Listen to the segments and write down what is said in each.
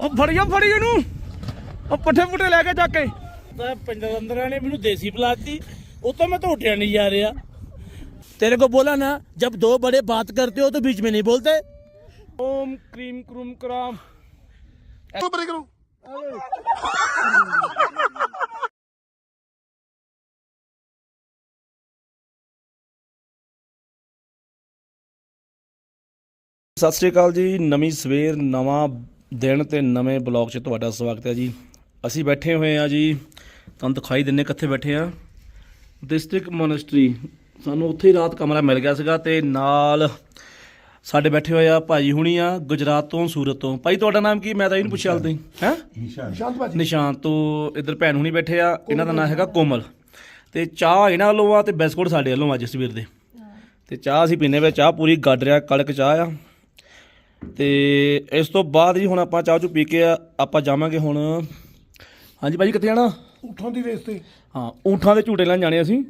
ਉਹ ਫੜੀਓ ਫੜੀ ਇਹਨੂੰ ਉਹ ਪੱਠੇ ਪੁੱਠੇ ਲੈ ਕੇ ਚੱਕ ਕੇ ਤਾਂ ਪਿੰਡਾਂ ਅੰਦਰਾਂ ਨੇ ਮੈਨੂੰ ਦੇਸੀ ਪਲਾਤੀ ਉਹ तो मैं तो उठिया नहीं जा रहा तेरे को बोला ना जब दो बड़े बात करते हो तो बीच में नहीं बोलते ਓਮ ਕਰੀਮ ਕਰੂਮ ਕਰਾਮ ਪਰੇ ਕਰੋ ਸਤਿ ਸ਼੍ਰੀ ਅਕਾਲ ਜੀ ਨਵੀਂ ਸਵੇਰ ਨਵਾਂ ਦਿਨ ਤੇ ਨਵੇਂ ਬਲੌਗ 'ਚ ਤੁਹਾਡਾ ਸਵਾਗਤ ਹੈ ਜੀ। ਅਸੀਂ ਬੈਠੇ ਹੋਏ ਆ ਜੀ ਤੁਹਾਨੂੰ ਦਿਖਾਈ ਦਿੰਨੇ ਕਿੱਥੇ ਬੈਠੇ ਆ ਡਿਸਟ੍ਰਿਕਟ ਮੋਨੈਸਟਰੀ ਸਾਨੂੰ ਉੱਥੇ ਹੀ ਰਾਤ ਕਮਰਾ ਮਿਲ ਗਿਆ ਸੀਗਾ ਤੇ ਨਾਲ ਸਾਡੇ ਬੈਠੇ ਹੋਏ ਆ ਭਾਜੀ ਹੁਣੀ ਆ ਗੁਜਰਾਤ ਤੋਂ ਸੂਰਤ ਤੋਂ। ਭਾਈ ਤੁਹਾਡਾ ਨਾਮ ਕੀ? ਮੈਂ ਤਾਂ ਇਹਨੂੰ ਪੁੱਛਿਆ ਹਲਦੀ ਹੈ? ਸ਼ਾਂਤ ਭਾਜੀ। ਨਿਸ਼ਾਨ ਤੋਂ ਇੱਧਰ ਭੈਣ ਹੁਣੀ ਬੈਠੇ ਆ ਇਹਨਾਂ ਦਾ ਨਾਮ ਹੈਗਾ ਕੋਮਲ। ਤੇ ਚਾਹ ਇਹਨਾਂ ਵੱਲੋਂ ਆ ਤੇ ਬਿਸਕੁਟ ਸਾਡੇ ਵੱਲੋਂ ਅੱਜ ਸਵੇਰ ਦੇ। ਤੇ ਚਾਹ ਅਸੀਂ ਪੀਨੇ ਵੇ ਚਾਹ ਪੂਰੀ ਗੱਡ ਰਿਆ ਕੜਕ ਚਾਹ ਆ। ਤੇ ਇਸ ਤੋਂ ਬਾਅਦ ਜੀ ਹੁਣ ਆਪਾਂ ਚਾਹ ਚੂ ਪੀ ਕੇ ਆ- ਆਪਾਂ ਜਾਵਾਂਗੇ ਹੁਣ। ਹਾਂਜੀ ਭਾਜੀ ਕਿੱਥੇ ਜਾਣਾ? ਉਠਾਂ ਦੀ ਰੇਸ ਤੇ। ਹਾਂ ਊਂਠਾਂ ਦੇ ਝੂਟੇ ਲੈਣ ਜਾਣੇ ਅਸੀਂ।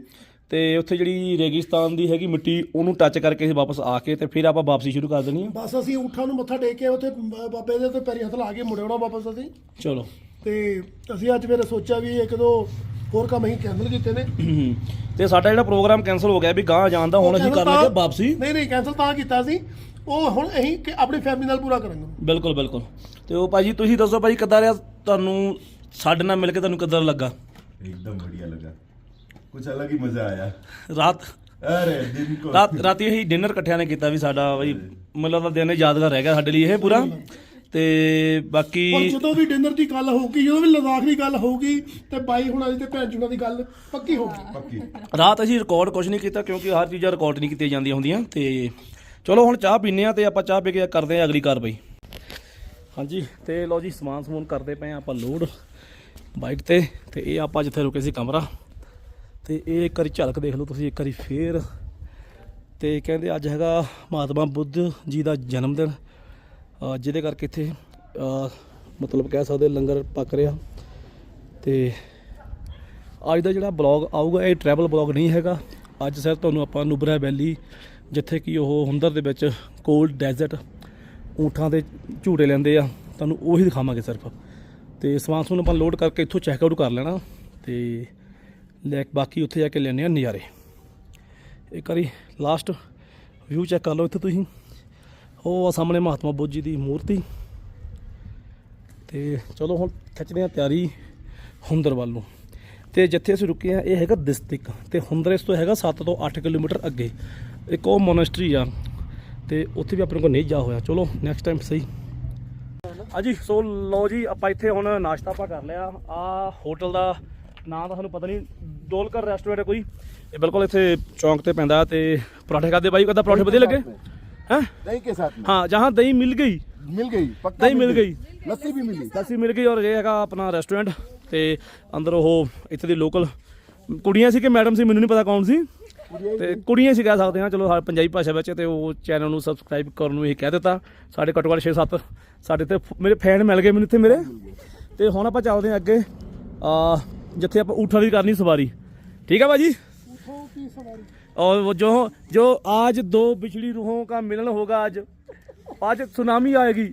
ਤੇ ਉੱਥੇ ਜਿਹੜੀ ਰੇਗਿਸਤਾਨ ਦੀ ਹੈਗੀ ਮਿੱਟੀ ਉਹਨੂੰ ਟੱਚ ਕਰਕੇ ਅਸੀਂ ਵਾਪਸ ਆ ਕੇ ਤੇ ਫਿਰ ਆਪਾਂ ਵਾਪਸੀ ਸ਼ੁਰੂ ਕਰ ਦੇਣੀ ਆ ਬਸ ਅਸੀਂ ਉਠਾਂ ਨੂੰ ਮੱਥਾ ਟੇਕ ਕੇ ਉੱਥੇ ਬ- ਬਾਬੇ ਦੇ ਤੇ ਪੈਰੀ ਹੱਥ ਲਾ ਕੇ ਮੁੜ ਆਉਣਾ ਵਾਪਸ ਅਸੀਂ। ਚਲੋ। ਤੇ ਅਸੀਂ ਅੱਜ ਫਿਰ ਸੋਚਿਆ ਵੀ ਇੱਕ ਦੋ ਹੋਰ ਕੰਮ ਅਸੀਂ ਕੈਂਸਲ ਕੀਤੇ ਨੇ। ਤੇ ਸਾਡਾ ਜਿਹੜਾ ਪ੍ਰੋਗਰਾਮ ਕੈਨਸਲ ਹੋ ਗਿਆ ਵੀ ਗਾਂ ਜਾਣ ਦਾ ਹੁਣ ਅਸੀਂ ਕਰ ਲਾਂਗੇ ਵਾਪਸੀ। ਨਹੀਂ ਨਹੀਂ ਕੈਂਸਲ ਤਾਂ ਕੀਤਾ ਸੀ। ਉਹ ਹੁਣ ਅਸੀਂ ਕਿ ਆਪਣੀ ਫੈਮਿਲੀ ਨਾਲ ਪੂਰਾ ਕਰਾਂਗੇ ਬਿਲਕੁਲ ਬਿਲਕੁਲ ਤੇ ਉਹ ਭਾਜੀ ਤੁਸੀਂ ਦੱਸੋ ਭਾਜੀ ਕਿੱਦਾਂ ਰਿਹਾ ਤੁਹਾਨੂੰ ਸਾਡੇ ਨਾਲ ਮਿਲ ਕੇ ਤੁਹਾਨੂੰ ਕਿੱਦਾਂ ਲੱਗਾ एकदम बढ़िया लगा कुछ अलग ही मजा आया ਰਾਤ अरे दिन को ਰਾਤ ਰਾਤੀ ਅਸੀਂ ਡਿਨਰ ਇਕੱਠਿਆਂ ਨੇ ਕੀਤਾ ਵੀ ਸਾਡਾ ਬਈ ਮੈਨੂੰ ਤਾਂ ਦਿਨ ਯਾਦਗਾਰ ਰਹਿ ਗਿਆ ਸਾਡੇ ਲਈ ਇਹ ਪੂਰਾ ਤੇ ਪਰ ਬਾਕੀ ਜਦੋਂ ਵੀ ਡਿਨਰ ਦੀ ਗੱਲ ਹੋਊਗੀ ਜਦੋਂ ਵੀ ਲਦਾਖ ਦੀ ਗੱਲ ਹੋਊਗੀ ਤੇ ਬਾਈ ਹੁਣਾਂ ਦੀ ਤੇ ਭੈਣ ਜੁਣਾ ਦੀ ਗੱਲ ਪੱਕੀ ਹੋਊਗੀ पक्की ਰਾਤ ਅਸੀਂ ਰਿਕਾਰਡ ਕੁਝ ਨਹੀਂ ਕੀਤਾ ਕਿਉਂਕਿ ਹਰ ਚੀਜ਼ਾਂ ਰਿਕਾਰਡ ਨਹੀਂ ਕੀਤੀਆਂ ਜਾਂਦੀਆਂ ਹੁੰਦੀਆਂ ਤੇ ਚਲੋ ਹੁਣ ਚਾਹ ਪੀਨੇ ਆ ਤੇ ਆਪਾਂ ਚਾਹ ਪੀ ਕੇ ਕਰਦੇ ਆ ਅਗਲੀ ਕਾਰਵਾਈ। ਹਾਂਜੀ, ਤੇ ਲਓ ਜੀ, ਸਮਾਨ ਸਮੂਨ ਕਰਦੇ ਪਏ ਆ ਆਪਾਂ ਲੋਡ ਬਾਈਕ ਤੇ ਤੇ ਇਹ ਆਪਾਂ ਜਿੱਥੇ ਰੁਕੇ ਸੀ ਕਮਰਾ। ਤੇ ਇਹ ਇੱਕ ਵਾਰੀ ਝਲਕ ਦੇਖ ਲਓ ਤੁਸੀਂ, ਇੱਕ ਵਾਰੀ ਫੇਰ। ਤੇ ਕਹਿੰਦੇ ਅੱਜ ਹੈਗਾ ਮਹਾਤਮਾ ਬੁੱਧ ਜੀ ਦਾ ਜਨਮ ਦਿਨ। ਜਿਹਦੇ ਕਰਕੇ ਇੱਥੇ ਮਤਲਬ ਕਹਿ ਸਕਦੇ ਲੰਗਰ ਪੱਕ ਰਿਹਾ। ਤੇ ਅੱਜ ਦਾ ਜਿਹੜਾ ਬਲੌਗ ਆਊਗਾ, ਇਹ ਟਰੈਵਲ ਬਲੌਗ ਨਹੀਂ ਹੈਗਾ। ਅੱਜ ਸਿਰ ਤੁਹਾਨੂੰ ਆਪਾਂ ਨੁਬਰਾ ਵੈਲੀ ਜਿੱਥੇ ਕਿ ਉਹ ਹੁੰਦਰ ਦੇ ਵਿੱਚ ਕੋਲਡ ਡੈਜ਼ਰਟ ਊਠਾਂ ਦੇ ਝੂਟੇ ਲੈਂਦੇ ਆ, ਤੁਹਾਨੂੰ ਉਹੀ ਦਿਖਾਵਾਂਗੇ ਸਿਰਫ। ਤੇ ਸਮਾਨ ਸਮੂਨ ਆਪਾਂ ਲੋਡ ਕਰਕੇ ਇੱਥੋਂ ਚੈੱਕ ਆਊਟ ਕਰ ਲੈਣਾ, ਤੇ ਲੈ ਬਾਕੀ ਉੱਥੇ ਜਾ ਕੇ ਲੈਣੇ ਆ ਨਜ਼ਾਰੇ। ਇੱਕ ਵਾਰੀ ਲਾਸਟ ਵਿਊ ਚੈੱਕ ਕਰ ਲਓ ਇੱਥੇ ਤੁਸੀਂ। ਉਹ ਆ ਸਾਹਮਣੇ ਮਹਾਤਮਾ ਬੁੱਧ ਜੀ ਦੀ ਮੂਰਤੀ। ਤੇ ਚਲੋ ਹੁਣ ਖਿੱਚਦੇ ਆ ਤਿਆਰੀ ਹੁੰਦਰ ਵੱਲ ਨੂੰ। ਤੇ ਜਿੱਥੇ ਅਸੀਂ ਰੁਕੇ ਆ, ਇਹ ਹੈਗਾ ਦਿਸਤਿਕ ਤੇ ਹੁੰਦਰ ਇਸ ਤੋਂ ਹੈਗਾ 7 ਤੋਂ 8 ਕਿਲੋਮੀਟਰ ਅੱਗੇ। ਇੱਕ ਉਹ ਮੋਨੇਸਟਰੀ ਆ ਤੇ ਉੱਥੇ ਵੀ ਆਪਣੇ ਕੋਲ ਨਹੀਂ ਜਾ ਹੋਇਆ। ਚਲੋ ਨੈਕਸਟ ਟਾਈਮ ਸਹੀ। ਅਜੀ ਸੋ ਲਓ ਜੀ ਆਪਾਂ ਇੱਥੇ ਹੁਣ ਨਾਸ਼ਤਾ ਆਪਾਂ ਕਰ ਲਿਆ। ਆ ਹੋਟਲ ਦਾ ਨਾਮ ਤਾਂ ਸਾਨੂੰ ਪਤਾ ਨਹੀਂ ਡੋਲਕਰ ਰੈਸਟੋਰੈਂਟ ਹੈ ਕੋਈ। ਇਹ ਬਿਲਕੁਲ ਇੱਥੇ ਚੌਂਕ ਤੇ ਪੈਂਦਾ ਤੇ ਪਰਾਠੇ ਖਾਦੇ ਬਾਈ ਕਦਾ ਪਰਾਠੇ ਵਧੀਆ ਲੱਗੇ? ਹੈ? ਦਹੀਂ ਕੇ ਸਾਥ ਹਾਂ ਜਹਾਂ ਦਹੀਂ ਮਿਲ ਗਈ। ਮਿਲ ਗਈ ਪੱਕਾ ਦਹੀਂ ਮਿਲ ਗਈ। ਲੱਸੀ ਵੀ ਮਿਲੀ। ਲੱਸੀ ਮਿਲ ਗਈ ਔਰ ਇਹ ਹੈਗਾ ਆਪਣਾ ਰੈਸਟੋਰੈਂਟ ਤੇ ਅੰਦਰ ਉਹ ਇੱਥੇ ਦੀ ਲੋਕਲ ਕੁੜੀਆਂ ਸੀ ਕਿ ਮੈਡਮ ਸੀ ਮੈਨੂੰ ਨਹੀਂ ਪਤਾ ਕੌਣ ਸੀ। ਤੇ ਕੁੜੀਆਂ ਸੀ ਕਹਿ ਸਕਦੇ ਹਾਂ ਚਲੋ ਸਾਡੇ ਪੰਜਾਬੀ ਭਾਸ਼ਾ ਵਿੱਚ ਤੇ ਉਹ ਚੈਨਲ ਨੂੰ ਸਬਸਕ੍ਰਾਈਬ ਕਰਨ ਨੂੰ ਇਹ ਕਹਿ ਦਿੱਤਾ ਸਾਡੇ ਘੱਟੋ ਘੱਟ 6-7 ਸਾਡੇ ਤੇ ਫ- ਮੇਰੇ ਫੈਨ ਮਿਲ ਗਏ ਮੈਨੂੰ ਇੱਥੇ ਮੇਰੇ ਤੇ ਹੁਣ ਆਪਾਂ ਚੱਲਦੇ ਹਾਂ ਅੱਗੇ ਆ ਜਿੱਥੇ ਆਪਾਂ ਊਠਾਂ ਦੀ ਕਰਨੀ ਸਵਾਰੀ ਠੀਕ ਹੈ ਭਾਜੀ ਉਠੋ ਕੀ ਸਵਾਰੀ और वो जो जो आज दो बिछड़ी रूहों का मिलन होगा आज आज सुनामी आएगी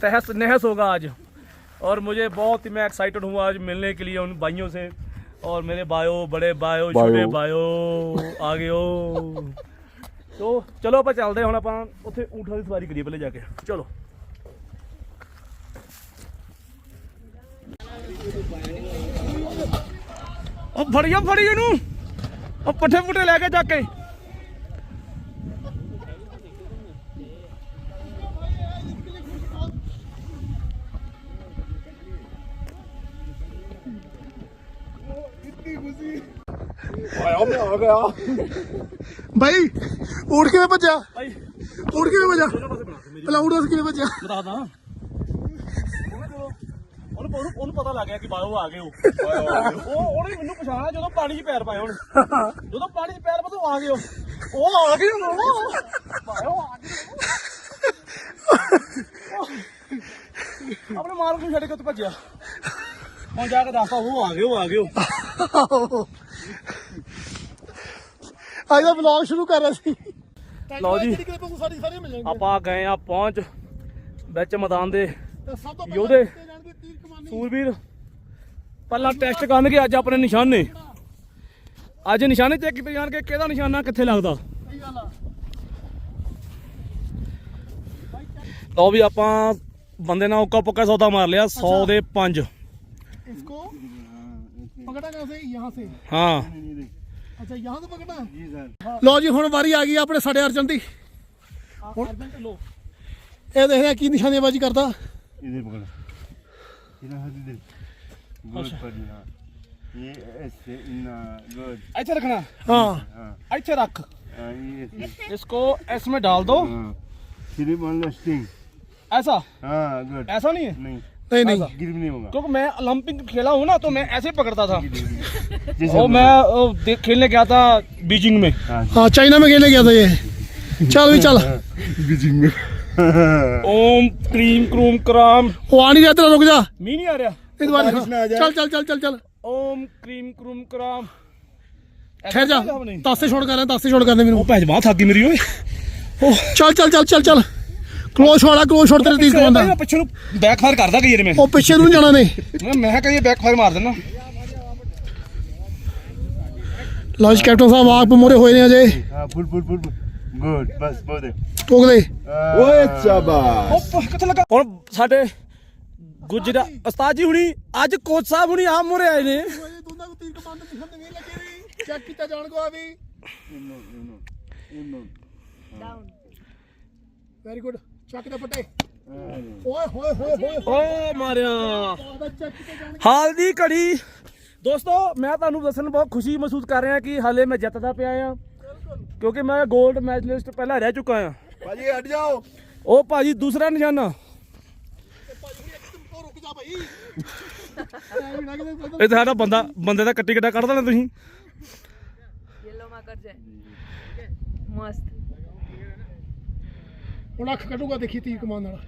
तहस नहस होगा आज और मुझे बहुत ही मैं एक्साइटेड हूँ आज मिलने के लिए उन भाइयों से और मेरे भाइयों बड़े भाइयों छोटे भाइयों आ गए हो तो ਚਲੋ ਆਪਾਂ ਚੱਲਦੇ ਹਾਂ ਹੁਣ ਆਪਾਂ ਉੱਥੇ ਊਂਠਾਂ ਦੀ ਸਵਾਰੀ ਕਰੀਏ ਪਹਿਲੇ ਜਾ ਕੇ ਚਲੋ ਉਹ ਫੜੀਓ ਫੜੀ ਇਹਨੂੰ ਉਹ ਪੱਠੇ ਪੁੱਠੇ ਲੈ ਕੇ ਚੱਕ ਕੇ ਆਇਆ ਮੈਂ ਆ ਗਿਆ ਬਾਈ। ਉੜ ਕਿਵੇਂ ਭੱਜਿਆ। ਉਸ ਕਿਵੇਂ ਭੱਜਿਆ। ਬਤਾ ਉਹਨੂੰ ਪਤਾ ਲੱਗ ਗਿਆ ਕਿ ਬਾਹਰੋਂ ਆ ਗਏ ਉਹ। ਉਹ ਉਹਨੇ ਮੈਨੂੰ ਪਛਾਣਿਆ ਜਦੋਂ ਪਾਣੀ 'ਚ ਪੈਰ ਪਾਏ ਉਹਨੇ। ਜਦੋਂ ਪਾਣੀ 'ਚ ਪੈਰ ਪਾਏ ਤਾਂ ਆ ਗਏ ਉਹ। ਉਹ ਆ ਗਏ ਉਹ ਆਪਣੇ ਮਾਰ ਭੱਜਿਆ। ਜਾ ਕੇ ਅੱਜ ਦਾ ਵਲੌਗ ਸ਼ੁਰੂ ਕਰ ਰਹੇ ਸੀ। ਲਓ ਜੀ। ਆਪਾਂ ਗਏ ਆ ਪਹੁੰਚ ਵਿੱਚ ਮੈਦਾਨ ਦੇ। ਯੋਧੇ। ਦਿੱਤੇ ਪਹਿਲਾਂ ਟੈਸਟ ਕਰਨਗੇ ਅੱਜ ਆਪਣੇ ਨਿਸ਼ਾਨੇ। ਅੱਜ ਨਿਸ਼ਾਨੇ ਚੈੱਕ ਕੀਤੇ ਜਾਣਗੇ ਕਿਹਦਾ ਨਿਸ਼ਾਨਾ ਕਿੱਥੇ ਲੱਗਦਾ। ਲਓ ਵੀ ਆਪਾਂ ਬੰਦੇ ਨਾਲ ਓਕਾ ਪੁੱਕਾ ਸੌਦਾ ਮਾਰ ਲਿਆ 100 ਦੇ 5 पकड़ा कहाँ से यहाँ से ਹਾਂ अच्छा यहाँ से पकड़ना है ਲੋ ਜੀ ਹੁਣ ਵਾਰੀ ਆ ਗਈ ਆਪਣੇ ਸਾਡੇ ਅਰਜਨ ਦੀ ਲੋ ਇਹ ਦੇਖਦੇ ਆ ਕੀ ਨਿਸ਼ਾਨੇਬਾਜ਼ੀ ਕਰਦਾ इधर पकड़ो इधर हाथ इधर गुड बढ़िया ये ऐसे इना गुड ਇੱਥੇ ਰੱਖਣਾ ਹਾਂ हाँ ਇੱਥੇ ਰੱਖ हाँ, ये ऐसे इसको इसमें डाल दो हाँ सिर्फ मान लो स्टिंग ऐसा हाँ गुड ऐसा नहीं है नहीं नहीं नहीं गिर भी नहीं होगा क्योंकि मैं ओलंपिक खेला हूँ ना तो मैं ऐसे पकड़ता था और मैं ओ, खेलने गया था बीजिंग में हाँ चाइना में खेलने गया था ये चल भी चल बीजिंग में ओम क्रीम क्रूम क्राम वो आ नहीं रहा रुक जा मी नहीं आ रहा इस बार चल चल चल चल चल ओम क्रीम क्रूम क्राम ठहर जा दस से छोड़ कर रहे दस से छोड़ कर रहे मेरे पहले बात थकी मेरी ओए चल चल चल चल चल ਕਲੋਜ਼ ਵਾਲਾ ਕਲੋਜ਼ ਸ਼ਾਟ ਤੇਰੇ ਤੀਰ ਕਮਾਉਂਦਾ। ਪਿੱਛੇ ਨੂੰ ਬੈਕ ਫਾਇਰ ਕਰਦਾ ਕਈ ਯਾਰ ਮੈਂ ਉਹ ਪਿੱਛੇ ਨੂੰ ਜਾਣਾ ਨੇ ਮੈਂ ਕਹੀ ਬੈਕ ਫਾਇਰ ਮਾਰ ਦੇਣਾ ਲਓ ਕੈਪਟਨ ਸਾਹਿਬ ਆਪ ਮੋਰੇ ਹੋਏ ਨੇ ਅਜੇ। ਫੁੱਲ ਫੁੱਲ ਫੁੱਲ ਗੁੱਡ ਬਸ ਬੋਦੇ ਟੋਕਦੇ ਓਏ ਸ਼ਾਬਾਸ਼। ਉਹ ਕਿੱਥੇ ਲੱਗਾ? ਹੁਣ ਸਾਡੇ ਗੁਜਰਾ ਉਸਤਾਦ ਜੀ ਹੁਣੀ ਅੱਜ ਕੋਚ ਸਾਹਿਬ ਹੁਣੀ ਆਪ ਮੋਰੇ ਆਏ ਨੇ। ਵੈਰੀ ਗੁੱਡ ਚੱਕ ਦੇ ਫੱਟੇ। ਓਏ ਹੋਏ ਹੋਏ ਹੋਏ ਓ ਮਾਰਿਆ। ਹਾਲ ਦੀ ਘੜੀ। ਦੋਸਤੋ ਮੈਂ ਤੁਹਾਨੂੰ ਦੱਸਣ ਬਹੁਤ ਖੁਸ਼ੀ ਮਹਿਸੂਸ ਕਰ ਰਿਹਾ ਕਿ ਹਾਲੇ ਮੈਂ ਜਿੱਤਦਾ ਪਿਆ ਆ। ਕਿਉਂਕਿ ਮੈਂ 골ਡ ਮੈਡਲਿਸਟ ਪਹਿਲਾਂ ਰਹਿ ਚੁੱਕਾ ਆ। ਭਾਜੀ ਹਟ ਜਾਓ। ਉਹ ਭਾਜੀ ਦੂਸਰਾ ਨਿਸ਼ਾਨਾ। ਇਹ ਤਾਂ ਸਾਡਾ ਬੰਦਾ ਬੰਦੇ ਦਾ ਕੱਟੀ ਕੱਟਾ ਕੱਢ ਦੇਣਾ ਤੁਸੀਂ। ਯੈਲੋ ਮਾਕਰ ਜੈ ਮਸਤ। ਲੱਖ ਕੱਢੂਗਾ ਦੇਖੀ ਤੀਰ ਕਮਾਨ ਨਾਲ।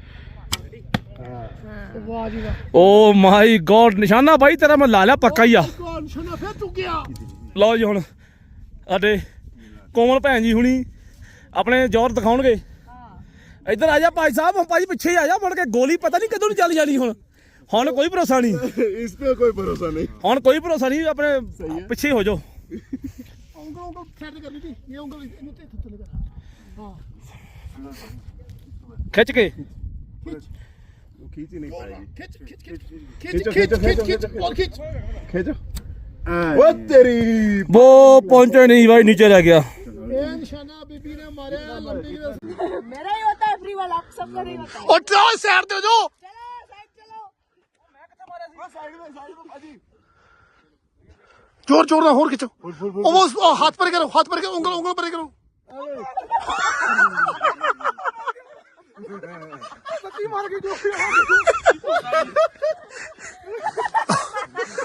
ਵਾਹ ਮਾਈ ਗੋਡ ਨਿਸ਼ਾਨਾ ਬਾਈ ਤੇਰਾ ਮੈਂ ਲਾ ਲਿਆ ਪੱਕਾ ਹੀ ਆ। ਨਿਸ਼ਾਨਾ ਫੇਰ ਤੂੰ ਗਿਆ। ਲਓ ਜੀ ਹੁਣ ਸਾਡੇ ਕੋਮਲ ਭੈਣ ਜੀ ਹੁਣੀ ਆਪਣੇ ਜ਼ੋਰ ਦਿਖਾਉਣਗੇ। ਇੱਧਰ ਆ ਜਾ ਭਾਈ ਸਾਹਿਬ ਹੁਣ ਭਾਈ ਪਿੱਛੇ ਆ ਜਾ ਮੁੜ ਕੇ ਗੋਲੀ ਪਤਾ ਨਹੀਂ ਕਦੋਂ ਨੂੰ ਚੱਲ ਜਾਣੀ ਹੁਣ। ਹੁਣ ਕੋਈ ਭਰੋਸਾ ਨਹੀਂ। ਇਸ ਤੇ ਕੋਈ ਭਰੋਸਾ ਨਹੀਂ। ਹੁਣ ਕੋਈ ਭਰੋਸਾ ਨਹੀਂ ਆਪਣੇ ਪਿੱਛੇ ਹੋ ਜਾਓ। ਉਂਗਲ ਉਂਗਲ ਸੈੱਟ ਕਰਨੀ ਸੀ। ਇਹ ਉਂਗਲ ਇਹਨੂੰ ਤੇ ਥੱਲੇ ਕਰ। ਹਾਂ। खिंच के वो तेरी वो पहुँचे नहीं भाई नीचे रह गया मेरा ही होता है ना और हाथ पर करो हाथ पर करो उंगल उंगल पर करो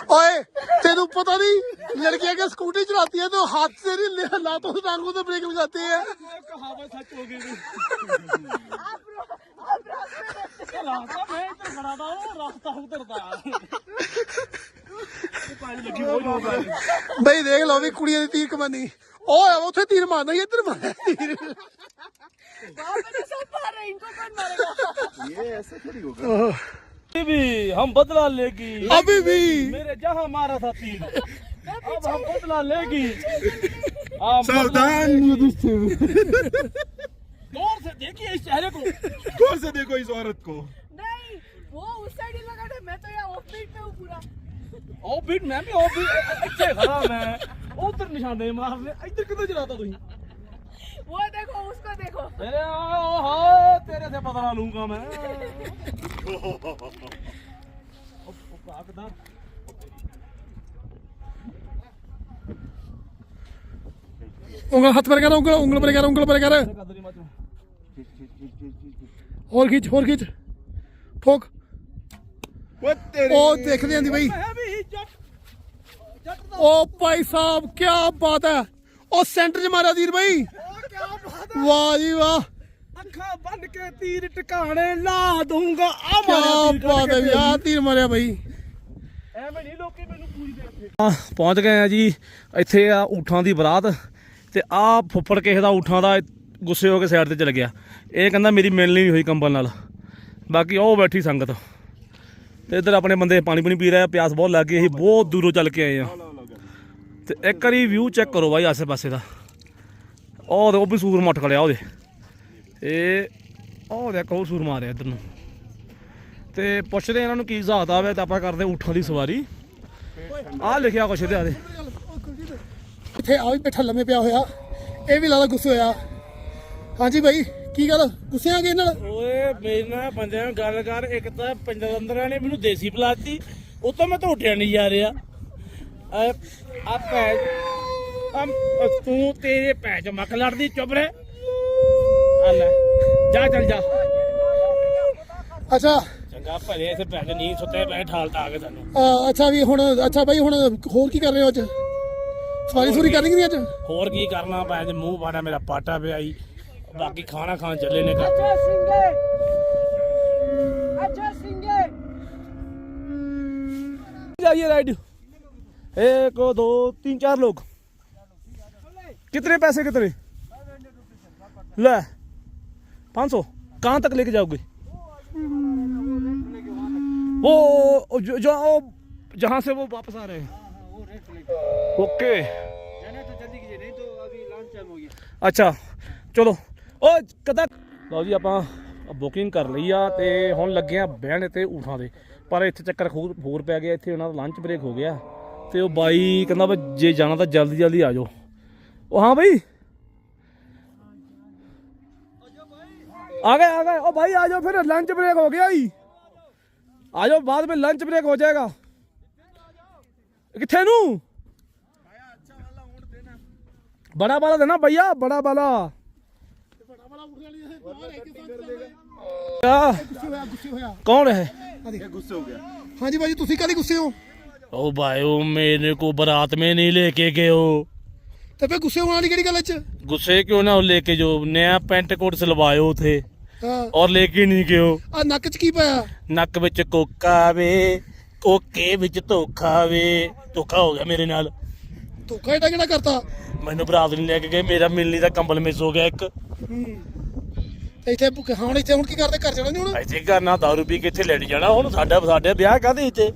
ओए तेनू पता नहीं लड़कियां के स्कूटी चलाती है तो हाथ से नहीं लातों से टांगों से ब्रेक लगाती है ਬਈ ਦੇਖ ਲਓ ਵੀ ਕੁੜੀਆਂ ਦੀ ਤੀਰ ਕਮਾਨੀ ਓਏ ਉੱਥੇ ਤੀਰ ਮਾਰਨਾ ਹੀ ਇੱਧਰ ਮਾਰਨਾ ਤੀਰ अभी भी हम बदला लेगी। अभी भी। मेरे जहाँ मारा था तीन। अब हम बदला लेगी। सावधान गौर से देखिए इस चेहरे को। गौर से देखो इस औरत को। नहीं वो उस साइड ही लगा था मैं तो यहाँ ऑफ़ बीट पे हूँ पूरा। ऑफ़ बीट मैं भी ऑफ़ बीट अच्छे खराब है। उधर निशाने मारने इधर कितना चलाता तू? वो देखो उसको देखो अरे ओहो तेरे से बदला लूंगा मैं ओ पाकदा उंगल हाथ पर कर उंगल उंगल पर कर उंगल पर कर और खींच और खींच ठोक ओ देख रही आंदी भाई ओ भाई साहब क्या बात है ओ सेंटर च मारा दीर भाई ਵਾਹ ਜੀ ਵਾਹ। ਅੱਖਾਂ ਬੰਨ ਕੇ ਤੀਰ ਟਿਕਾਣੇ ਲਾ ਦੂੰਗਾ ਆ ਮਾਰਿਆ ਤੀਰ ਬਾਤ ਹੈ ਕੱਢ ਕੇ। ਤੀਰ। ਮਾਰਿਆ ਬਾਈ। ਐਵੇਂ ਨਹੀਂ ਲੋਕੀ ਮੈਨੂੰ ਪੂਜਦੇ ਇੱਥੇ। ਆ ਪਹੁੰਚ ਗਏ ਆ ਜੀ। ਇੱਥੇ ਆ ਊਠਾਂ ਦੀ ਬਰਾਤ ਤੇ ਆ ਫੁੱਫੜ ਕਿਸੇ ਦਾ ਊਠਾਂ ਦਾ ਗੁੱਸੇ ਹੋ ਕੇ ਸਾਈਡ ਤੇ ਚਲ ਗਿਆ। ਇਹ ਕਹਿੰਦਾ ਮੇਰੀ ਮਿਲਣੀ ਨਹੀਂ ਹੋਈ ਕੰਬਲ ਨਾਲ। ਬਾਕੀ ਉਹ ਬੈਠੀ ਸੰਗਤ। ਤੇ ਇੱਧਰ ਆਪਣੇ ਬੰਦੇ ਪਾਣੀ ਪੂਣੀ ਪੀ ਰਹੇ ਆ ਪਿਆਸ ਬਹੁਤ ਲੱਗ ਗਈ ਅਸੀਂ ਬਹੁਤ ਦੂਰੋਂ ਚੱਲ ਕੇ ਆਏ ਆ। ਤੇ ਇੱਕ ਵਾਰੀ ਵਿਊ ਚੈੱਕ ਕਰੋ ਬਾਈ ਆਸੇ ਪਾਸੇ ਦਾ। ਉਹ ਦੇਖੋ ਵੀ ਸੂਰ ਮੱਠ ਖੜਿਆ ਉਹਦੇ। ਤੇ ਉਹ ਦੇਖੋ ਉਹ ਸੂਰ ਮਾਰਿਆ ਇੱਧਰ ਨੂੰ। ਤੇ ਪੁੱਛਦੇ ਇਹਨਾਂ ਨੂੰ ਕੀ ਹਿਸਾਬ ਆਵੇ ਤਾਂ ਆਪਾਂ ਕਰਦੇ ਊਠਾਂ ਦੀ ਸਵਾਰੀ। ਆਹ ਲਿਖਿਆ ਕੁਛ ਇਹਦੇ ਆਦੇ ਇੱਥੇ ਆ ਵੀ ਬੈਠਾ ਲੰਮੇ ਪਿਆ ਹੋਇਆ। ਇਹ ਵੀ ਲਾਲਾ ਗੁੱਸੇ ਹੋਇਆ। ਹਾਂਜੀ ਭਾਈ ਕੀ ਗੱਲ? ਗੁੱਸੇ ਆ ਗਏ ਨਾਲ? ਓਏ ਮੇਰੇ ਨਾਲ ਬੰਦਿਆਂ ਨਾਲ ਗੱਲ ਕਰ। ਇੱਕ ਤਾਂ ਪੰਜਰੰਦਰਾਂ ਨੇ ਮੈਨੂੰ ਦੇਸੀ ਪਲਾਤੀ। ਉਹ ਤੋਂ ਮੈਂ ਤਾਂ ਉੱਠਿਆ ਨਹੀਂ ਜਾ ਰਿਹਾ। ਆ ਆ ਭੈ ਆ ਤੂੰ ਤੇਰੇ ਭੈ ਚ ਮੱਖ ਲੜਦੀ ਚੁੱਪ ਰਹਿ ਆ ਲੈ ਜਾ ਚੱਲ ਜਾ ਅੱਛਾ ਚੰਗਾ ਭਲੇ ਇਥੇ ਭੈ ਚ ਨਹੀਂ ਸੁੱਤੇ ਪਏ ਠਾਲਤਾ ਆ ਗਏ ਸਾਨੂੰ ਅ, ਅੱਛਾ ਵੀ ਹੁਣ ਅੱਛਾ ਭਾਈ ਹੁਣ ਹੋਰ ਕੀ ਕਰ ਰਹੇ ਹੋ ਅੱਜ ਸਵਾਰੀ ਸੂਰੀ ਕਰਨੀ ਕਿ ਨਹੀਂ ਅੱਜ ਹੋਰ ਕੀ ਕਰਨਾ ਭੈ ਚ ਮੂੰਹ ਪਾਣਾ ਮੇਰਾ ਪਾਟਾ ਪਿਆ ਈ ਬਾਕੀ ਖਾਣਾ ਖਾਣ ਚੱਲੇ ਨੇ ਘਰ अच्छा सिंगे अच्छा सिंगे जाइए राइड एक दो तीन चार लोग कितने पैसे कितने ले पाँच सौ कहाँ तक लेके जाओगे वो जो, जो वो जहाँ से वो वापस आ रहे हैं ओके ਅੱਛਾ ਚਲੋ ਓ ਕਦਾ ਲਓ ਜੀ ਆਪਾਂ ਬੁਕਿੰਗ ਕਰ ਲਈ ਆ ਤੇ ਹੁਣ ਲੱਗੇ ਆ ਬਹਿਣ ਤੇ ਊਠਾਂ ਦੇ ਪਰ ਇੱਥੇ ਚੱਕਰ ਖੂਰ ਹੋਰ ਪੈ ਗਿਆ ਇੱਥੇ ਉਹਨਾਂ ਦਾ ਲੰਚ ਬ੍ਰੇਕ ਹੋ ਗਿਆ ਤੇ ਉਹ ਬਾਈ ਕਹਿੰਦਾ ਵੀ ਜੇ ਜਾਣਾ ਤਾਂ ਜਲਦੀ ਜਲਦੀ ਆ ਜਾਓ ਉਹ ਹਾਂ ਬਾਈ आ गए आ गए ओ भाई आ जाओ फिर लंच ब्रेक हो गया ही आ जाओ बाद में लंच ब्रेक हो जाएगा किथे नू बड़ा वाला देना भैया बड़ा वाला क्या ਗੁੱਸੇ ਹੋਇਆ ਗੁੱਸੇ ਹੋਇਆ कौन है ਹਾਂਜੀ ਭਾਜੀ ਤੁਸੀਂ ਕਾਹਦੇ ਗੁੱਸੇ ਹੋ ओ भाई ओ मेरे को बारात में नहीं लेके गए हो ਤੇ ਫੇ ਗੁੱਸੇ ਹੋਣ ਵਾਲੀ ਕਿਹੜੀ ਗੱਲ ਚ? ਗੁੱਸੇ ਕਿਉਂ ਨਾ ਉਹ ਲੈ ਕੇ ਜੋ ਨਿਆ ਪੈਂਟ ਕੋਟ ਸਲਵਾਇਓ ਉਥੇ। ਔਰ ਲੈ ਕੇ ਨਹੀਂ ਗਿਓ ਆ ਨੱਕ ਚ ਕੀ ਪਾਇਆ? ਨੱਕ ਵਿੱਚ ਕੋਕਾ ਵੇ ਕੋਕੇ ਵਿੱਚ ਧੋਖਾ ਵੇ ਧੋਖਾ ਹੋ ਗਿਆ ਮੇਰੇ ਨਾਲ। ਧੋਖਾ ਇਹਦਾ ਕਿਹੜਾ ਕਰਤਾ? ਮੈਨੂੰ ਬਰਾਤ ਨਹੀਂ ਲੈ ਕੇ ਗਏ। ਮੇਰਾ ਮਿਲਣੀ ਦਾ ਕੰਬਲ ਮਿਸ ਹੋ ਗਿਆ ਇੱਕ। ਤੇ ਇੱਥੇ ਭੁੱਖੇ ਹੁਣ ਇੱਥੇ ਹੁਣ ਕੀ ਕਰਦੇ? ਘਰ ਜਾਣਾ ਨਹੀਂ ਹੁਣ? ਇੱਥੇ ਘਰ ਦਾਰੂ ਪੀ ਕੇ ਇੱਥੇ ਲੈਟ ਜਾਣਾ। ਹੁਣ ਸਾਡਾ ਸਾਡੇ ਵਿਆਹ ਕਾਦੇ ਇੱਥੇ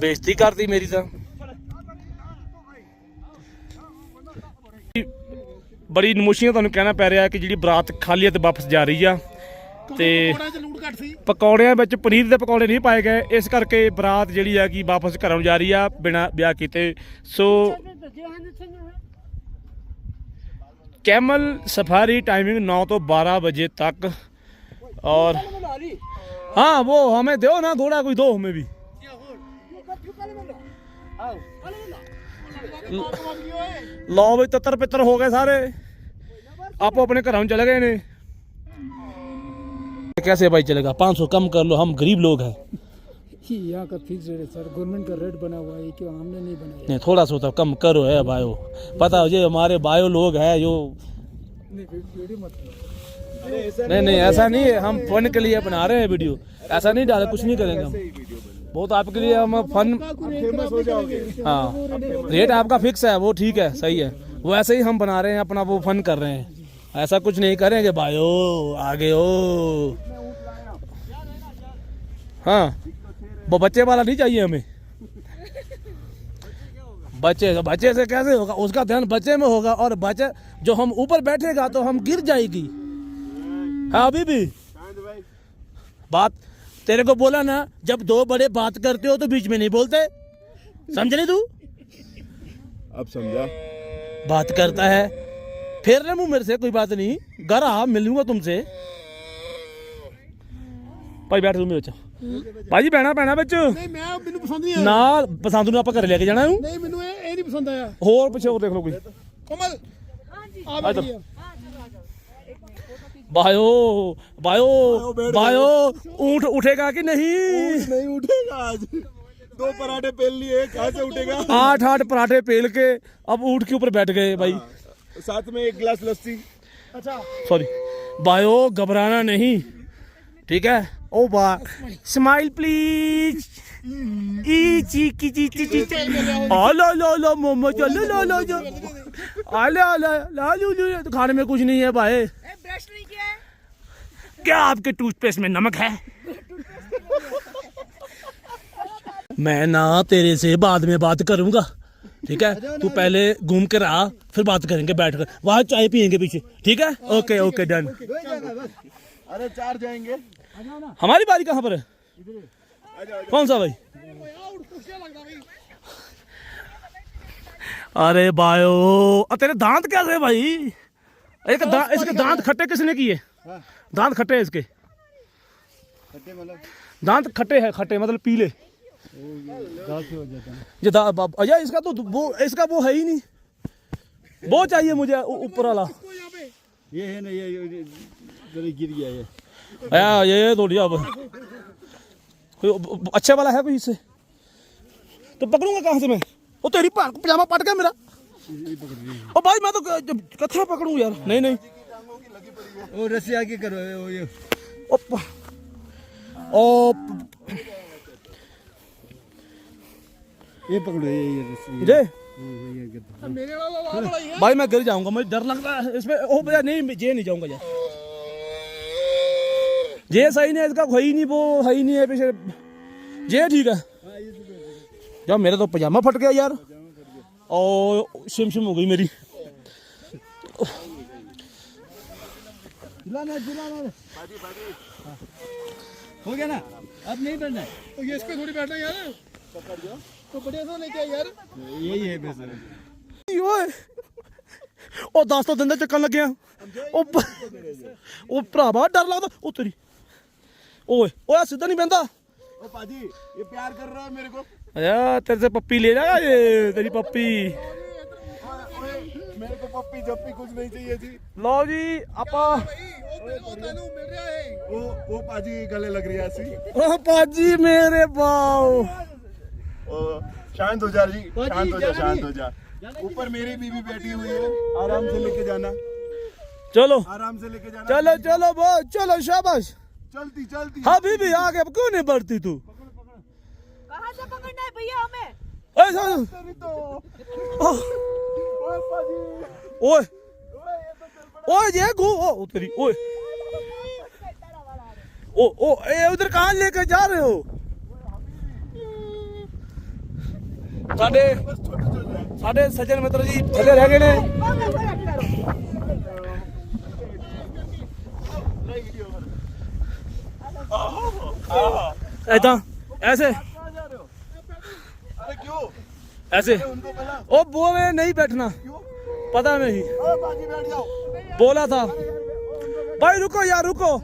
ਬੇਇੱਜ਼ਤੀ ਕਰਦੀ ਮੇਰੀ ਤਾਂ। ਬੜੀ ਨਮੋਸ਼ੀਆਂ ਤੁਹਾਨੂੰ ਕਹਿਣਾ ਪੈ ਰਿਹਾ ਕਿ ਜਿਹੜੀ ਬਰਾਤ ਖਾਲੀ ਹੈ ਤੇ ਵਾਪਸ ਜਾ ਰਹੀ ਆ ਤੇ ਕੋੜਾ ਚ ਲੂਟ ਘੱਟ ਸੀ ਪਕੌੜਿਆਂ ਵਿੱਚ ਪਨੀਰ ਦੇ ਪਕੌੜੇ ਨਹੀਂ ਪਾਏ ਗਏ ਇਸ ਕਰਕੇ ਬਰਾਤ ਜਿਹੜੀ ਆ ਕਿ ਵਾਪਸ ਘਰਾਂ ਨੂੰ ਜਾ ਰਹੀ ਆ ਬਿਨਾ ਵਿਆਹ ਕੀਤੇ ਸੋ कैमल सफारी टाइमिंग 9 तो 12 बजे तक और हाँ वो हमें दो ना घोड़ा कोई दो हमें भी ਲਓ ਵੀ ਤੱਤਰ ਪਿੱਤਰ ਹੋ ਗਏ ਸਾਰੇ ਆਪੋ ਆਪਣੇ ਘਰਾਂ ਨੂੰ ਚਲੇ ਗਏ ਨੇ कैसे भाई चलेगा 500 कम कर लो हम गरीब लोग हैं ही यहाँ का फिक्स रेट है सर गवर्नमेंट का रेट बना हुआ है कि हमने नहीं बनाया नहीं थोड़ा सा तो कम करो है भाइयों पता हो ये हमारे भाइयों लोग हैं जो नहीं वीडियो मत करो नहीं नहीं ऐसा नहीं है हम फन के लिए बना रहे हैं वीडियो ऐसा नहीं डाले कुछ नहीं करेंगे हम बहुत आपके लिए हम फन फ़ेमस हो जाओगे। हाँ। रेट आपका फिक्स है वो ठीक है सही है। वो ऐसे ही हम बना रहे हैं अपना वो फन कर रहे हैं। ऐसा कुछ नहीं करेंगे भाइयों आगे हो हाँ। वो बच्चे वाला नहीं चाहिए हमें। बच्चे बच्चे से कैसे होगा? उसका ध्यान बच्चे में होगा और बच्चे जो हम ऊपर बैठेगा तो हम गिर जाएगी। हाँ अभी भी। बात तेरे को बोला ना जब दो बड़े बात करते हो तो बीच में नहीं बोलते समझ नहीं तू अब समझा बात करता है फेर रहे मुंह मेरे से कोई बात नहीं घर आ मिलूंगा तुमसे ਭਾਈ ਬੈਠ ਤੂੰ ਮੇਰੇ ਵਿੱਚ ਭਾਜੀ ਬਹਿਣਾ ਪੈਣਾ ਵਿੱਚ ਨਹੀਂ ਮੈਂ ਮੈਨੂੰ ਪਸੰਦ ਨਹੀਂ ਆਇਆ ਨਾਲ ਪਸੰਦ ਨੂੰ ਆਪਾਂ ਘਰੇ ਲੈ ਕੇ ਜਾਣਾ ਇਹਨੂੰ ਨਹੀਂ ਮੈਨੂੰ ਇਹ ਇਹ ਨਹੀਂ ਪਸੰਦ ਆਇਆ ਹੋਰ ਪਿੱਛੇ ਹੋਰ ਦੇਖ ਲਓ ਕੋਈ ਕੋਮਲ ਆ ਇੱਧਰ। ਬੈਠੀ बायो बायो बायो ऊँट उठेगा कि नहीं? नहीं उठेगा आज। दो पराठे पेल लिए कहाँ से उठेगा? आठ आठ पराठे पेल के अब ऊँट के ऊपर बैठ गए भाई। हाँ, साथ में एक गिलास लस्सी। अच्छा। सॉरी बायो घबराना नहीं। ठीक है? ओ बा स्माइल प्लीज़ मोमो चलो लो लो जो लो खाने में कुछ नहीं है भाई। ब्रश नहीं किया है क्या आपके टूथपेस्ट में नमक है? मैं ना तेरे से बाद में बात करूँगा ठीक है? तू पहले घूम कर आ फिर बात करेंगे बैठ कर। वहाँ चाय पियेंगे पीछे ठीक है? ओके ओके डन अरे चार जाएँगे। हमारी बारी कहाँ पर है। कौन सा भाई अरे बायो तेरे दांत कैसे हैं भाई एक दा, इसके दांत खट्टे किसने किए दांत खट्टे हैं इसके दांत खट्टे हैं खट्टे मतलब पीले ये अजय इसका तो वो इसका वो है ही नहीं वो चाहिए मुझे ऊपर वाला ये है ना ये गिर गया ये ये थोड़ी अब कोई अच्छे वाला है कोई इससे तो पकड़ूँगा कहाँ से मैं? वो तेरी पा- पजामा पट गया मेरा। ओ भाई मैं तो कथा पकड़ूं यार। नहीं नहीं। वो रस्सी आगे करो ये। ओ ओ ये पकड़ो ये ये रस्सी जे कर। भाई मैं गिर जाऊँगा मुझे डर लगता है इसमें। ओ भैया नहीं जे नहीं जाऊँगा यार जे सही नहीं है इसका है ही नहीं वो है ही नहीं है पीछे जे ठीक है यार मेरा तो पजामा फट गया यार और शिम शिम हो गई मेरी जिलाना जिलाना हो गया ना अब नहीं बनना है तो ये इस पे थोड़ी बैठना यार तो बढ़िया सा लेके आ यार यही है बस ਓਏ ਉਹ ਦੱਸ ਤਾਂ ਦਿੰਦਾ ਚੱਕਣ ਲੱਗਿਆ ਉਹ ਭ- ਉਹ ਭਰਾਵਾ ਡਰ ਲੱਗਦਾ ਉਹ ਤੇਰੀ ਓਏ ਓਏ ਸਿੱਧਾ ਨਹੀਂ ਬਹਿੰਦਾ ओ पाजी ये प्यार कर रहा है मेरे को ਅਇਆ ਤੇਰੇ ਸੇ ਪੱਪੀ ਲੈ ਜਾਗਾ ਇਹ ਤੇਰੀ ਪੱਪੀ ओए, मेरे को पप्पी जप्पी कुछ नहीं चाहिए जी ਲਓ ਜੀ ਆਪਾਂ ਉਹ ਤੈਨੂੰ ਮਿਲ ਰਿਹਾ ਹੈ वो वो पाजी गले लग रही है ऐसी ਓ ਪਾਜੀ ਮੇਰੇ ਬਾਓ ओ, शांत हो जा जी शांत हो जा शांत हो जा ऊपर मेरी बीवी बैठी हुई है आराम से लेके जाना ਚਲੋ आराम से लेके जाना चलो चलो वो चलो शाबाश चलती चलती अभी भी आगे अब क्यों नहीं बढ़ती तू कहाँ से पकड़ना है भैया हमें ऐसा तेरी तो ओए पाजी ओए ओए ये तो चल पड़ा ओए ये घू ओ ओ तेरी ओए ओ ओ ए उधर कहाँ लेके जा रहे हो ਸਾਡੇ ਸਾਡੇ ਸੱਜਣ ਮਿੱਤਰ ਜੀ ਥੱਲੇ ਰਹਿ ਗਏ ਨੇ ऐसे तो, ऐसे। ऐसे। ओ वो में नहीं बैठना। पता नहीं। बोला था। भाई, रुको यार, रुको।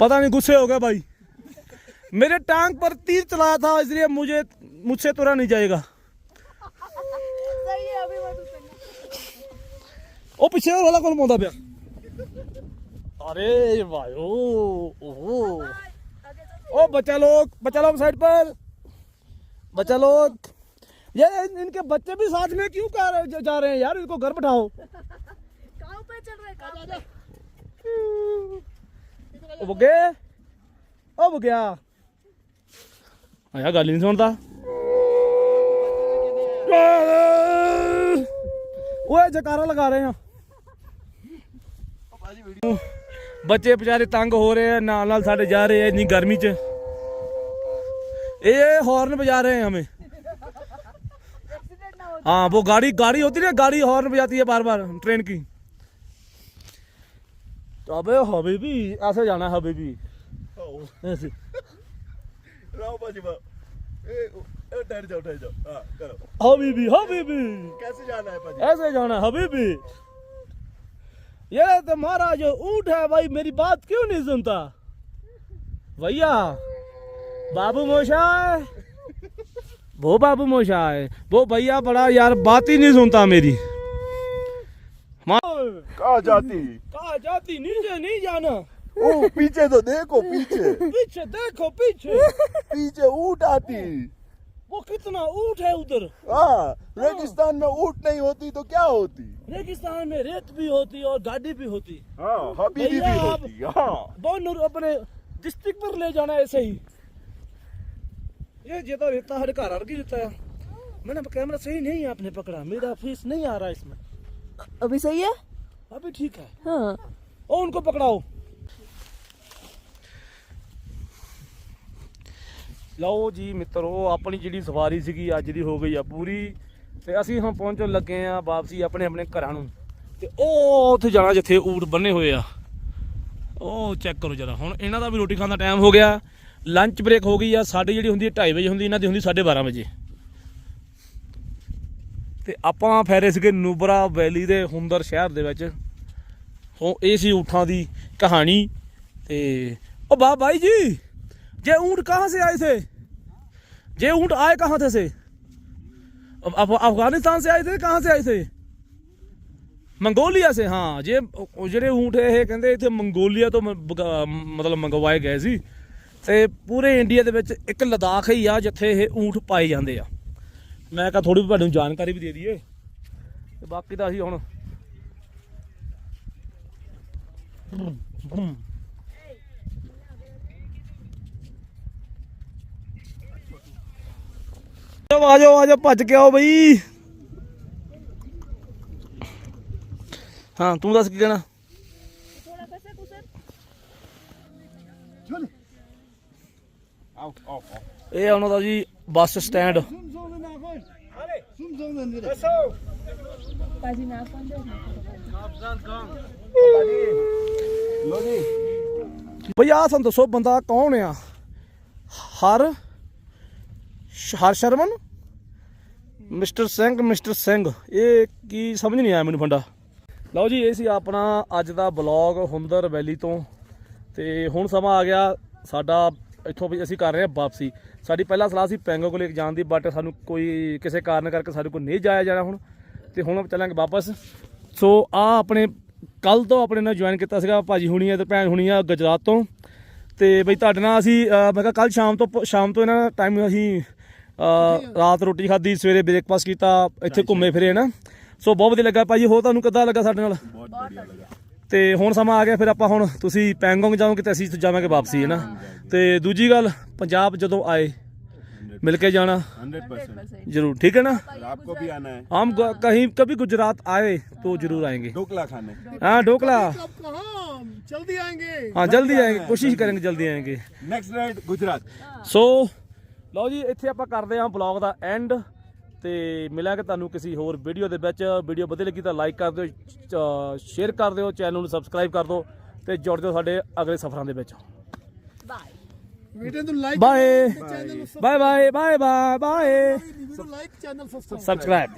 पता नहीं, गुस्से हो गया भाई। मेरे टांग पर तीर चलाया था, इसलिए मुझे, मुझसे तुरा नहीं जाएगा। ਉਹ ਪਿੱਛੇ ਉਹ ਰੋਲਾ ਕੋਲ ਪਾਉਂਦਾ ਪਿਆ अरे भाई ओ ओहो ओ बच्चा लोग बच्चा लोग साइड पर बच्चा लोग ये इन- इनके बच्चे भी साथ में क्यों कर जा- जा रहे हैं यार इनको घर बैठाओ गाँव पे चल रहे गाँव पे ਉਹ ਬੁੱਗੇ ਉਹ ਬੁੱਗਿਆ ਆਇਆ ਗੱਲ ਨਹੀਂ ਸੁਣਦਾ ਓਏ ਜਕਾਰਾ ਲਗਾ ਰਹੇ ਆ ਬੱਚੇ ਵਿਚਾਰੇ ਤੰਗ ਹੋ ਰਹੇ ਆ ਨਾਲ ਨਾਲ ਸਾਡੇ ਜਾ ਰਹੇ ਆ ਇੰਨੀ ਗਰਮੀ 'ਚ ਇਹ हॉर्न बजा रहे हैं हमें एक्सीडेंट ना हो हाँ वो गाड़ी गाड़ी होती है ना गाड़ी हॉर्न बजाती है बार बार ट्रेन की तो अबे हबीबी ऐसे जाना है हबीबी ऐसे रहो पाजी बा ए ए, ठहर जाओ ठहर जाओ हाँ करो हबीबी हबीबी कैसे जाना है पाजी ऐसे जाना है हबीबी ये तुम्हारा जो ऊँट है भाई मेरी बात क्यों नहीं सुनता? भैया बाबू मोशाय। वो बाबू मोशाय वो भैया बड़ा यार बात ही नहीं सुनता मेरी। कहा जाती? कहा जाती? नीचे नहीं जाना। ओ पीछे तो देखो पीछे। पीछे देखो पीछे। पीछे ऊँट आती। वो कितना ऊट है उधर? हाँ, हाँ। रेगिस्तान में ऊट नहीं होती तो क्या होती? रेगिस्तान में रेत भी होती और गाड़ी भी होती। हाँ, भी, भी होती हाँ। अपने डिस्ट्रिक्ट पर ले जाना ऐसे ही। ये जेता रहता हर घर की है मैंने कैमरा सही नहीं है आपने पकड़ा। मेरा फ़ीस नहीं आ रहा इसमें। अभी सही है? अभी ठीक है। हाँ। और उनको पकड़ाओ। ਲਓ ਜੀ ਮਿੱਤਰੋ, ਆਪਣੀ ਜਿਹੜੀ ਸਵਾਰੀ ਸੀਗੀ ਅੱਜ ਦੀ ਹੋ ਗਈ ਆ ਪੂਰੀ। ਤੇ ਅਸੀਂ ਹੁਣ ਪਹੁੰਚਣ ਲੱਗੇ ਆ ਵਾਪਸੀ ਆਪਣੇ ਆਪਣੇ ਘਰਾਂ ਨੂੰ। ਤੇ ਉਹ ਉੱਥੇ ਜਾਣਾ ਜਿੱਥੇ ਊਟ ਬੰਨੇ ਹੋਏ ਆ। ਉਹ ਚੈੱਕ ਕਰੋ ਜਰਾ, ਹੁਣ ਇਹਨਾਂ ਦਾ ਵੀ ਰੋਟੀ ਖਾਣ ਦਾ ਟਾਈਮ ਹੋ ਗਿਆ। ਲੰਚ ਬ੍ਰੇਕ ਹੋ ਗਈ ਆ, ਸਾਡੀ ਜਿਹੜੀ ਹੁੰਦੀ ਹੈ 2:30 ਵਜੇ ਹੁੰਦੀ, ਇਹਨਾਂ ਦੀ ਹੁੰਦੀ 12:30 ਵਜੇ। ਤੇ ਆਪਾਂ ਫੇਰੇ ਸੀਗੇ ਨੂਬਰਾ ਵੈਲੀ ਦੇ ਹੁੰਦਰ ਸ਼ਹਿਰ ਦੇ ਵਿੱਚ। ਹੋ ਇਹ ਸੀ ਊਠਾਂ ਦੀ ਕਹਾਣੀ। ਤੇ, ਉਹ ਵਾਹ ਬਾਈ ਜੀ! ये ऊंट कहाँ से आए थे ये ऊंट आए कहाँ थे से अब अब अफगानिस्तान से आए थे कहाँ से आए थे ਮੰਗੋਲੀਆ ਸੇ ਹਾਂ ਜੇ ਉਹ ਜਿਹੜੇ ਊਂਟ ਇਹ ਕਹਿੰਦੇ ਇੱਥੇ ਮੰਗੋਲੀਆ ਤੋਂ ਮ- ਬਗਾ- ਮਤਲਬ ਮੰਗਵਾਏ ਗਏ ਸੀ ਤੇ ਪੂਰੇ ਇੰਡੀਆ ਦੇ ਵਿੱਚ ਇੱਕ ਲਦਾਖ ਹੀ ਆ ਜਿੱਥੇ ਇਹ ਊਂਟ ਪਾਏ ਜਾਂਦੇ ਆ ਮੈਂ ਕਹਾ ਥੋੜੀ ਤੁਹਾਨੂੰ ਜਾਣਕਾਰੀ ਵੀ ਦੇ ਦਈਏ ਤੇ ਬਾਕੀ ਤਾਂ ਅਸੀਂ ਹੁਣ ਆ ਜਾਓ ਆ ਜਾਓ, ਭੱਜ ਕੇ ਆਓ ਬਈ। ਹਾਂ, ਤੂੰ ਦੱਸ ਕੀ ਕਹਿਣਾ? ਇਹ ਉਹਨਾਂ ਦਾ ਜੀ, ਬੱਸ ਸਟੈਂਡ। ਭਈ ਆ ਸਾਨੂੰ ਦੱਸੋ, ਬੰਦਾ ਕੌਣ ਆ? ਹਰ ਹਰ ਸ਼ਰਮਨ ਮਿਸਟਰ ਸਿੰਘ ਮਿਸਟਰ ਸਿੰਘ, ਇਹ ਕੀ ਸਮਝ ਨਹੀਂ ਆਇਆ ਮੈਨੂੰ ਫੰਡਾ। ਲਓ ਜੀ, ਇਹ ਸੀ ਆਪਣਾ ਅੱਜ ਦਾ ਬਲੌਗ ਹੁੰਦਰ ਵੈਲੀ ਤੋਂ। ਤੇ ਹੁਣ ਸਮਾਂ ਆ ਗਿਆ ਸਾਡਾ, ਇੱਥੋਂ ਵੀ ਅਸੀਂ ਕਰ ਰਹੇ ਹਾਂ ਵਾਪਸੀ। ਸਾਡੀ ਪਹਿਲਾਂ ਸਲਾਹ ਸੀ ਪੈਂਗੋ ਕੋਲ ਜਾਣ ਦੀ ਬਟ ਸਾਨੂੰ ਕੋਈ ਕਿਸੇ ਕਾਰਨ ਕਰਕੇ ਸਾਡੇ ਕੋਲ ਨਹੀਂ ਜਾਇਆ ਜਾਣਾ ਹੁਣ। ਤੇ ਹੁਣ ਚੱਲਾਂਗੇ ਵਾਪਸ। ਸੋ ਆ ਆਪਣੇ ਕੱਲ ਤੋਂ ਆਪਣੇ ਨਾਲ ਜੁਆਇਨ ਕੀਤਾ ਸੀਗਾ ਭਾਜੀ ਹੁਣੀ ਆ ਤੇ ਭੈਣ ਹੁਣੀ ਆ ਗੁਜਰਾਤ ਤੋਂ। ਤੇ ਬਈ ਤੁਹਾਡੇ ਨਾਲ ਅਸੀਂ ਮੈਂ ਕਿਹਾ ਕੱਲ ਸ਼ਾਮ ਤੋਂ ਪ- ਸ਼ਾਮ ਤੋਂ ਇਹਨਾਂ ਟਾਈਮ ਅਸੀਂ ਰਾਤ ਰੋਟੀ ਖਾਧੀ ਸਵੇਰੇ ਬ੍ਰੇਕਫਾਸਟ ਕੀਤਾ ਇੱਥੇ ਘੁੰਮੇ ਫਿਰੇ ਨਾ ਸੋ ਬਹੁਤ ਵਧੀਆ ਲੱਗਾ ਭਾਜੀ ਹੋਰ ਤੁਹਾਨੂੰ ਕਿੱਦਾਂ ਲੱਗਾ ਸਾਡੇ ਨਾਲ ਤੇ ਹੁਣ ਸਮਾਂ ਆ ਗਿਆ ਫਿਰ ਆਪਾਂ ਹੁਣ ਤੁਸੀਂ ਪੈਂਗੋਂਗ ਜਾਓਗੇ ਤੇ ਅਸੀਂ ਜਾਵਾਂਗੇ ਵਾਪਸੀ ਹੈ ਨਾ ਤੇ ਦੂਜੀ ਗੱਲ ਪੰਜਾਬ ਜਦੋਂ ਆਏ ਮਿਲ ਕੇ ਜਾਣਾ हंड्रेड परसेंट जरूर ठीक है ना आपको भी आना है हम ग- कहीं कभी गुजरात आए तो जरूर आएंगे ढोकला खाने हाँ ढोकला अब कहाँ जल्दी आएंगे हाँ जल्दी आएंगे कोशिश करेंगे जल्दी आएंगे नेक्स्ट राइड गुजरात ਸੋ ਲਓ ਜੀ ਇੱਥੇ ਆਪਾਂ ਕਰਦੇ ਹਾਂ ਬਲੌਗ ਦਾ ਐਂਡ ਤੇ ਮਿਲਾਂਗੇ ਤੁਹਾਨੂੰ ਕਿਸੇ ਹੋਰ ਵੀਡੀਓ ਦੇ ਵਿੱਚ। ਵੀਡੀਓ ਵਧੀਆ ਲੱਗੀ ਤਾਂ ਲਾਈਕ ਕਰ ਦਿਓ ਸ਼ੇਅਰ ਕਰ ਦਿਓ ਚੈਨਲ ਨੂੰ ਸਬਸਕ੍ਰਾਈਬ ਕਰ ਦਿਓ ਤੇ ਜੁੜ ਜਾਓ ਸਾਡੇ ਅਗਲੇ ਸਫਰਾਂ ਦੇ ਵਿੱਚ। Bye bye bye bye bye subscribe